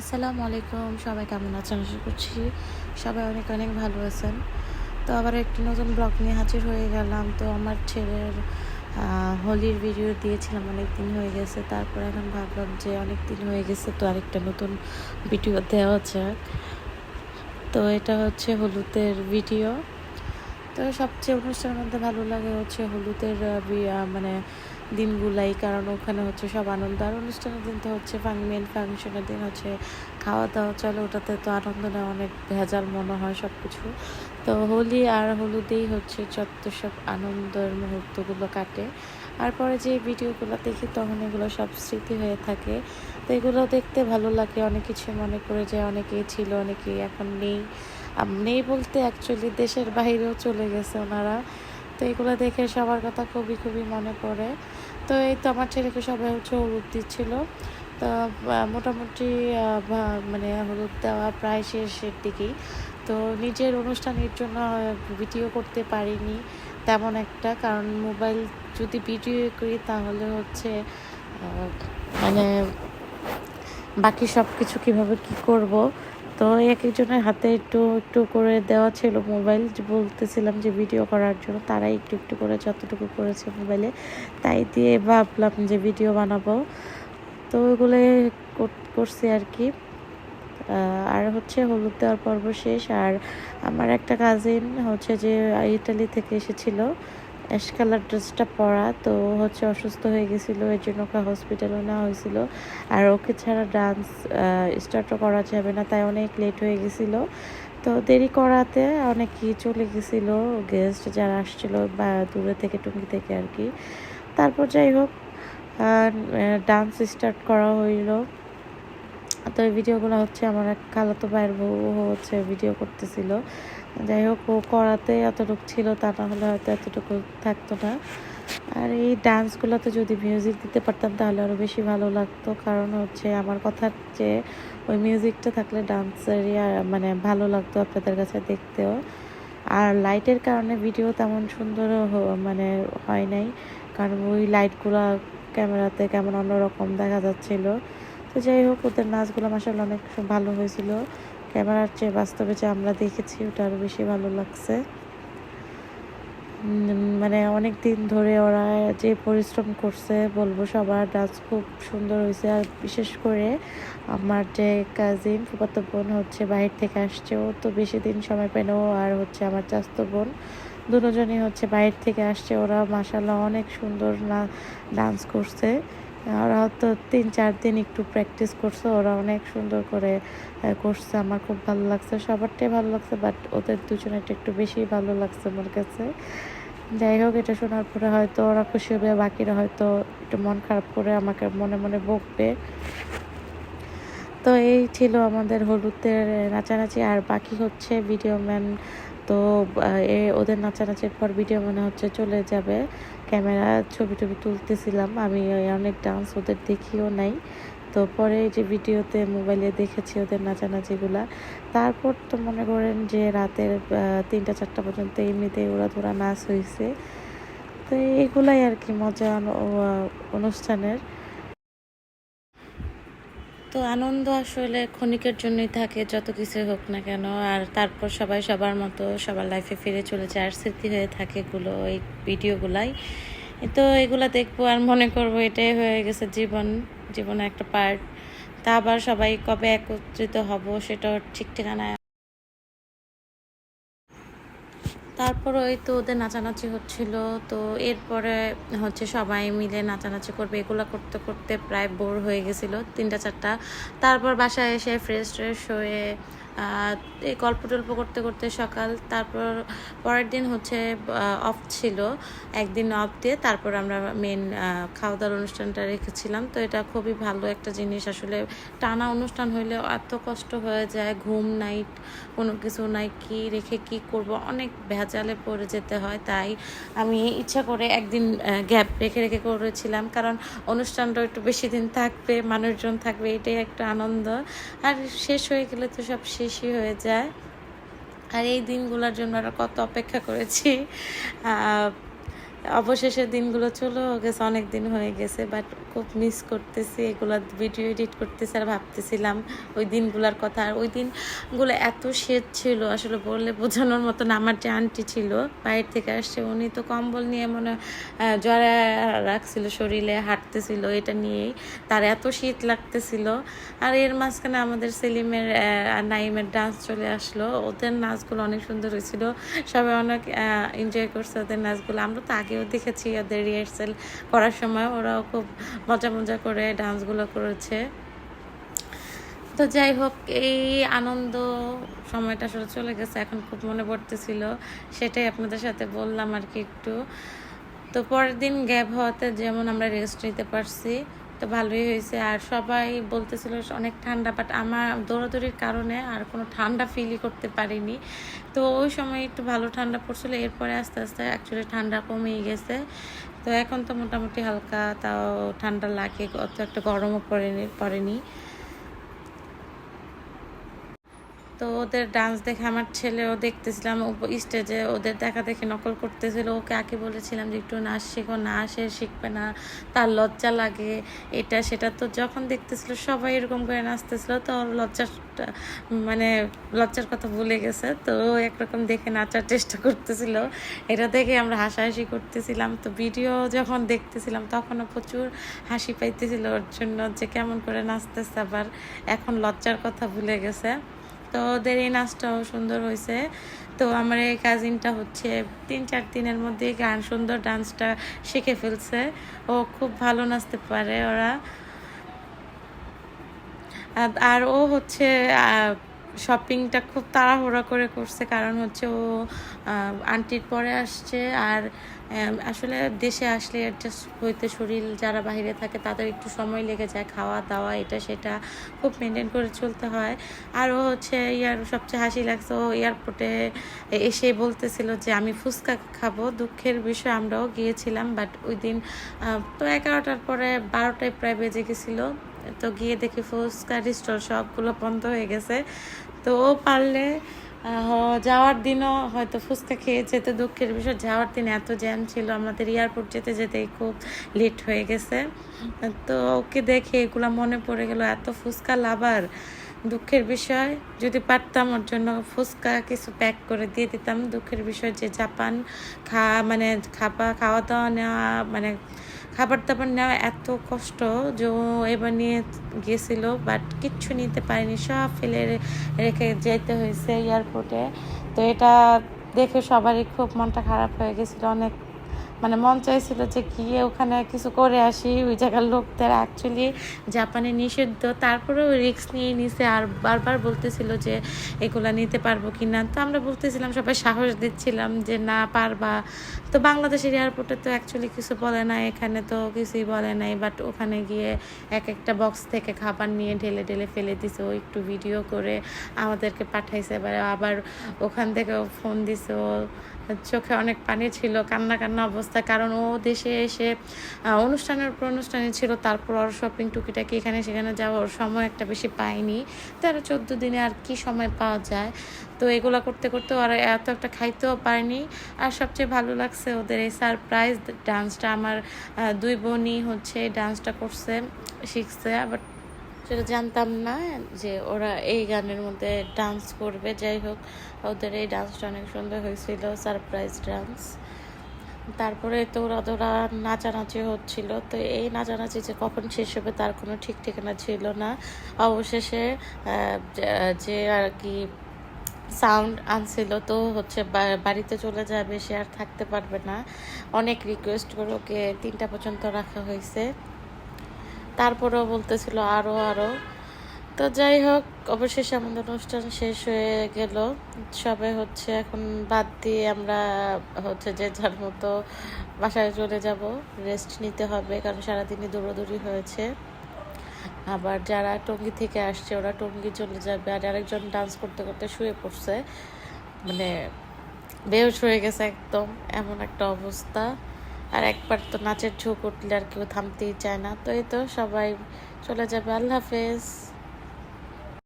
আসসালামু আলাইকুম, সবাই কেমন আছেন? আশা করছি সবাই অনেক অনেক ভালো আছেন। তো আবার একটি নতুন ব্লগ নিয়ে হাজির হয়ে গেলাম। তো আমার ছেলের হোলির ভিডিও দিয়েছিলাম, অনেক দিন হয়ে গেছে। তারপর এখন ভাবলাম যে অনেক দিন হয়ে গেছে, তো আরেকটা নতুন ভিডিও দেওয়া যাক। তো এটা হচ্ছে হলুদের ভিডিও তো সবচেয়ে অনুষ্ঠানের মধ্যে ভালো লাগে হচ্ছে হলুদের মানে দিনগুলাই, কারণ ওখানে হচ্ছে সব আনন্দ। আর অনুষ্ঠানের দিন তো হচ্ছে মেন ফাংশনের দিন হচ্ছে খাওয়া দাওয়া চলে, ওটাতে তো আনন্দ নেওয়া অনেক ভেজাল মনে হয় সব কিছু তো হোলি আর হলুদেই হচ্ছে যত সব আনন্দের মুহূর্তগুলো কাটে। আর পরে যে ভিডিওগুলো দেখি তখন এগুলো সব স্মৃতি হয়ে থাকে। তো এগুলো দেখতে ভালো লাগে, অনেক কিছু মনে করে যে অনেকেই ছিল, অনেকেই এখন নেই। নেই বলতে অ্যাকচুয়ালি দেশের বাইরেও চলে গেছে ওনারা। তো এগুলো দেখে সবার কথা খুবই খুবই মনে পড়ে। তো এই তো আমার ছেলেকে সবাই হচ্ছে হলুদ দিচ্ছিল। তো মোটামুটি মানে হলুদ দেওয়া প্রায় শেষের দিকেই। তো নিজের অনুষ্ঠানের জন্য ভিডিও করতে পারিনি তেমন একটা। কারণ মোবাইল যদি ভিডিও করি তাহলে হচ্ছে মানে বাকি সব কিছু কীভাবে কী করব? তো এক একজনের হাতে একটু একটু করে দেওয়া ছিল মোবাইল। বলতেছিলাম যে ভিডিও করার জন্য, তারাই একটু একটু করে যতটুকু করেছে মোবাইলে, তাই দিয়ে ভাবলাম যে ভিডিও বানাবো। তো ওইগুলো করছি আর কি। আর হচ্ছে হলুদ দেওয়ার পর্ব শেষ। আর আমার একটা কাজিন হচ্ছে যে ইটালি থেকে এসেছিল। অ্যাশ কালার ড্রেসটা পরা, তো হচ্ছে অসুস্থ হয়ে গেছিল, এর জন্য ওকে হসপিটালে নেওয়া হয়েছিল। আর ওকে ছাড়া ডান্স স্টার্টও করা যাবে না, তাই অনেক লেট হয়ে গেছিল। তো দেরি করাতে অনেকেই চলে গেছিল গেস্ট যারা আসছিল বা দূরে থেকে, টুঙ্গি থেকে আর কি। তারপর যাই হোক ডান্স স্টার্ট করা হইল। তো এই ভিডিওগুলো হচ্ছে আমার এক খালাতো ভাইয়ের বউ হচ্ছে ভিডিও করতেছিল। যাই হোক, ও করাতে এতটুকু ছিল তা না হলে হয়তো এতটুকু থাকতো না। আর এই ডান্সগুলোতে যদি মিউজিক দিতে পারতাম তাহলে আরও বেশি ভালো লাগতো। কারণ হচ্ছে আমার কথার যে ওই মিউজিকটা থাকলে ডান্সেরই মানে ভালো লাগতো আপনাদের কাছে দেখতেও। আর লাইটের কারণে ভিডিও তেমন সুন্দর মানে হয় নাই। কারণ ওই লাইটগুলো ক্যামেরাতে কেমন অন্যরকম দেখা যাচ্ছিল। তো যাই হোক, ওদের নাচগুলো মাসাল অনেক ভালো হয়েছিল। ক্যামেরার চেয়ে বাস্তবে যে আমরা দেখেছি, ওটা আরও বেশি ভালো লাগছে। মানে অনেক দিন ধরে ওরা যে পরিশ্রম করছে, বলব সবার ডান্স খুব সুন্দর হয়েছে। আর বিশেষ করে আমার যে কাজিন ফুপাতো বোন হচ্ছে বাইরে থেকে আসছে, ও তো বেশি দিন সময় পেল আর হচ্ছে আমার চাস্ত বোন দুজনই হচ্ছে বাইরে থেকে আসছে। ওরা মাসাল্লাহ অনেক সুন্দর না, ডান্স করছে। ওরা হয়তো তিন, চার দিন একটু প্র্যাকটিস করছে, ওরা অনেক সুন্দর করে করছে। আমার খুব ভালো লাগছে। সবারটাই ভালো লাগছে বাট ওদের দুজনেরটা একটু বেশি ভালো লাগছে আমার কাছে। যাই হোক, এটা শোনার পরে হয়তো ওরা খুশি হবে, বাকিরা হয়তো একটু মন খারাপ করে আমাকে মনে মনে বকবে। তো এই ছিল আমাদের হলুদের নাচানাচি। আর বাকি হচ্ছে ভিডিও ম্যান তো এ ওদের নাচানাচির পর ভিডিও মনে হচ্ছে চলে যাবে। ক্যামেরা ছবি টবি তুলতেছিলাম। আমি অনেক ডান্স ওদের দেখিও নাই। তো পরে যে ভিডিওতে মোবাইলে দেখেছি ওদের নাচানাচিগুলা। তারপর তো মনে করেন যে রাতের তিনটা, চারটা পর্যন্ত এমনিতেই ওরা ধরা নাচ হয়েছে তো এগুলাই আর কি মজা অনুষ্ঠানের। তো আনন্দ আসলে ক্ষণিকের জন্যই থাকে, যত কিছুই হোক না কেন। আর তারপর সবাই সবার মতো সবার লাইফে ফিরে চলে যায়। আর স্মৃতি হয়ে থাকে এগুলো, এই ভিডিওগুলাই। তো এগুলো দেখব আর মনে করব এটাই হয়ে গেছে জীবন জীবনের একটা পার্ট তা আবার সবাই কবে একত্রিত হব সেটা ঠিক ঠিকানা তারপর ওই তো ওদের নাচানাচি হচ্ছিল, তো এরপরে হচ্ছে সবাই মিলে নাচানাচি করবে। এগুলো করতে করতে প্রায় বোর হয়ে গেছিল তিনটা, চারটা। তারপর বাসায় এসে ফ্রেশ ট্রেশ হয়ে এই গল্প টল্প করতে করতে সকাল, তারপর পরের দিন হচ্ছে অফ ছিল। একদিন অফ দিয়ে তারপর আমরা মেন খাওয়া দাওয়ার অনুষ্ঠানটা রেখেছিলাম। তো এটা খুবই ভালো একটা জিনিস। আসলে টানা অনুষ্ঠান হইলে এত কষ্ট হয়ে যায়, ঘুম নাই, কোনো কিছু নাই, কি রেখে কি করব? অনেক ভেজালে পড়ে যেতে হয়। তাই আমি ইচ্ছা করে একদিন গ্যাপ রেখে রেখে করেছিলাম। কারণ অনুষ্ঠানটা একটু বেশি দিন থাকবে, মানুষজন থাকবে, এটাই একটা আনন্দ। আর শেষ হয়ে গেলে তো সব শেষই হয়ে যায়। আর এই দিনগুলোর জন্য আমরা কত অপেক্ষা করেছি। অবশেষে দিনগুলো চলেও গেছে, অনেক দিন হয়ে গেছে বাট খুব মিস করতেছি, এগুলো ভিডিও এডিট করতেছি আর ভাবতেছিলাম ওই দিনগুলোর কথা। আর ওই দিনগুলো এত শীত ছিল, আসলে বললে বোঝানোর মতন আমার যে আন্টি ছিল, বাইরে থেকে আসছে, উনি তো কম্বল নিয়ে মনে জ্বরে রাখছিল শরীরে, হাঁটতেছিল এটা নিয়েই, তার এত শীত লাগতেছিল। আর এর মাঝখানে আমাদের সেলিমের নাইমের ডান্স চলে আসলো, ওদের নাচগুলো অনেক সুন্দর হয়েছিল, সবাই অনেক এনজয় করছে ওদের নাচগুলো, আমরা তো আগেও দেখেছি ওদের রিহার্সেল করার সময়। ওরাও খুব মজা মজা করে ডান্সগুলো করেছে। তো যাই হোক, এই আনন্দ সময়টা আসলে চলে গেছে, এখন খুব মনে পড়তেছিল। সেটাই আপনাদের সাথে বললাম আর কি একটু। তো পরের দিন গ্যাপ হওয়াতে যেমন আমরা রেস্ট নিতে পারছি তো ভালোই হয়েছে। আর সবাই বলতেছিল অনেক ঠান্ডা বাট আমার দৌড়াদৌড়ির কারণে আর কোনো ঠান্ডা ফিলই করতে পারিনি। তো ওই সময় একটু ভালো ঠান্ডা পড়ছিল, এরপরে আস্তে আস্তে অ্যাকচুয়ালি ঠান্ডা কমেই গেছে। তো এখন তো মোটামুটি হালকা, তাও ঠান্ডা লাগে, অত একটা গরমও পড়েনি পড়েনি। তো ওদের ডান্স দেখে আমার ছেলেও দেখতেছিলাম স্টেজে ওদের দেখা দেখে নকল করতেছিল। ওকে আগে বলেছিলাম যে, একটু নাচ শেখো, না সে শিখবে না, তার লজ্জা লাগে, এটা সেটা। তো যখন দেখতেছিল, সবাই এরকম করে নাচতেছিল, তো ওর লজ্জাটা মানে লজ্জার কথা ভুলে গেছে। তো একরকম দেখে নাচার চেষ্টা করতেছিল। এটা দেখে আমরা হাসাহাসি করতেছিলাম। তো ভিডিও যখন দেখতেছিলাম, তখনও প্রচুর হাসি পাইতেছিল ওর জন্য যে, কেমন করে নাচতেছে আবার? এখন লজ্জার কথা ভুলে গেছে। তো ওদের এই নাচটাও সুন্দর হয়েছে। তো আমার এই কাজিনটা হচ্ছে তিন চার দিনের মধ্যে গান সুন্দর ডান্সটা শিখে ফেলছে। ও খুব ভালো নাচতে পারে ওরা। আর- আর ও হচ্ছে শপিংটা খুব তাড়াহুড়া করে করছে, কারণ হচ্ছে ও আন্টির পরে আসছে আর আসলে দেশে আসলে অ্যাডজাস্ট হইতে শরীর যারা বাইরে থাকে তাদের একটু সময় লেগে যায়, খাওয়া দাওয়া এটা সেটা খুব মেনটেন করে চলতে হয়। আর ও হচ্ছে ইয়ার সবচেয়ে হাসি লাগছে, ও এয়ারপোর্টে এসে বলতেছিল যে আমি ফুচকা খাব, দুঃখের বিষয়, আমরাও গিয়েছিলাম বাট ওই দিন তো এগারোটার পরে বারোটায় প্রায় বেজে গেছিল। তো গিয়ে দেখি ফুচকা স্টল সবগুলো বন্ধ হয়ে গেছে। তো ও পারলে যাওয়ার দিনও হয়তো ফুচকা খেয়ে যেতে দুঃখের বিষয়। যাওয়ার দিন এত জ্যাম ছিল, আমাদের এয়ারপোর্ট যেতে যেতেই খুব লেট হয়ে গেছে। তো ওকে দেখে এগুলো মনে পড়ে গেল, এত ফুচকা লাভার, দুঃখের বিষয়। যদি পারতাম ওর জন্য ফুচকা কিছু প্যাক করে দিয়ে দিতাম, দুঃখের বিষয় যে জাপান খা মানে খাবা খাওয়া দাওয়া নেওয়া মানে খাবার দাবার নেওয়া এত কষ্ট যে এবার নিয়ে গেছিল বাট কিচ্ছু নিতে পারিনি, সব ফেলে রেখে যেতে হয়েছে এয়ারপোর্টে তো এটা দেখে সবারই খুব মনটা খারাপ হয়ে গেছিল, অনেক মানে মন চাইছিল যে গিয়ে ওখানে কিছু করে আসি, ওই জায়গার লোকদের অ্যাকচুয়ালি জাপানে নিষিদ্ধ। তারপরেও রিস্ক নিয়ে নিছে আর বারবার বলতেছিল যে এগুলা নিতে পারব কি না তো আমরা বলতেছিলাম, সবাই সাহস দিচ্ছিলাম যে না, পারবা। তো বাংলাদেশের এয়ারপোর্টে তো অ্যাকচুয়ালি কিছু বলে না এখানে তো কিছুই বলে নাই। বাট ওখানে গিয়ে এক একটা বক্স থেকে খাবার নিয়ে ঢেলে ঢেলে ফেলে দিছে। ও একটু ভিডিও করে আমাদেরকে পাঠাইছে। এবারে আবার ওখান থেকে ফোন দিছে ও। চোখে অনেক পানি ছিল, কান্না কান্না অবস্থা। কারণ ও দেশে এসে অনুষ্ঠানের পর অনুষ্ঠানে ছিল, তারপর ওর শপিং টুকিটাকি এখানে সেখানে যাওয়ার সময় একটা বেশি পাইনি তেরো, চোদ্দ দিনে আর কি সময় পাওয়া যায়। তো এগুলো করতে করতে ওরা এত একটা খাইতেও পারেনি। আর সবচেয়ে ভালো লাগছে ওদের এই সারপ্রাইজ ডান্সটা আমার দুই বোনই হচ্ছে ডান্সটা করছে, শিখছে আবার সেটা জানতাম না যে ওরা এই গানের মধ্যে ডান্স করবে। যাই হোক, ওদের এই ডান্সটা অনেক সুন্দর হয়েছিল সারপ্রাইজ ডান্স তারপরে তো ওরা ওরা নাচানাচি হচ্ছিল। তো এই নাচানাচি যে কখন শেষ হবে তার কোনো ঠিক ঠিকানা ছিল না। অবশেষে যে- আর কি সাউন্ড আনছিল তো হচ্ছে বাড়িতে চলে যাবে, সে আর থাকতে পারবে না। অনেক রিকোয়েস্ট করে ওকে তিনটা পর্যন্ত রাখা হয়েছে। তারপরেও বলতেছিল আরও আরও তো যাই হোক, অবশেষে আমাদের অনুষ্ঠান শেষ হয়ে গেল। সবাই হচ্ছে এখন বাদ দিয়ে আমরা হচ্ছে যে যার মতো বাসায় চলে যাব। রেস্ট নিতে হবে, কারণ সারাদিনই দৌড়াদৌড়ি হয়েছে। আবার যারা টঙ্গি থেকে আসছে, ওরা টঙ্গি চলে যাবে। আর আরেকজন ডান্স করতে করতে শুয়ে পড়ছে। মানে বেহুশ হয়ে গেছে একদম। এমন একটা অবস্থা। আর একবার তো নাচের ঝোঁক উঠলে আর কেউ থামতেই চায় না। তো এই তো সবাই চলে যাবে। আল্লাহ হাফেজ।